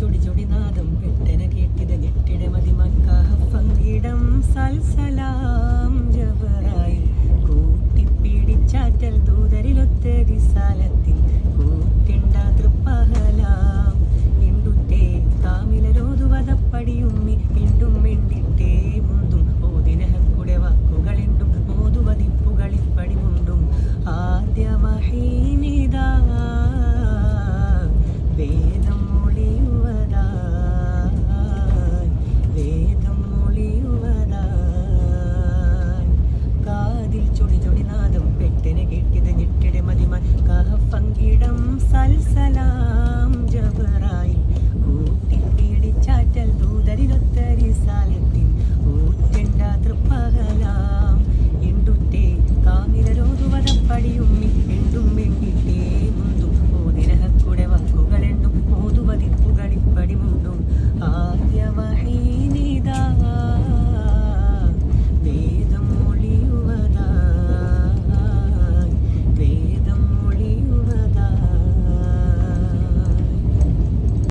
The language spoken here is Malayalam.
ചുടി ചുടി നാദം പെട്ടന കേട്ടിത ഞെട്ടിട മതി മക്കാഹഫങ്ങിടം സൽസലാം ജബറായി കൂട്ടിപ്പിടിച്ചാറ്റൽ ദൂതരിലൊത്ത റിസാലത്തിൽ കൂട്ടിണ്ട തൃപ്പഹലാം. ഇണ്ടുട്ടേ താമിലരോതുവതപ്പടിയുമ്മി ഇണ്ടും മിണ്ടിട്ടേ മുന്തും. ഓതിനഹക്കുടെ വാക്കുകളിണ്ടും ഓതുവതിപ്പുകളിപ്പടി മുണ്ടും ആദ്യമഹീനിതാ Salih selam.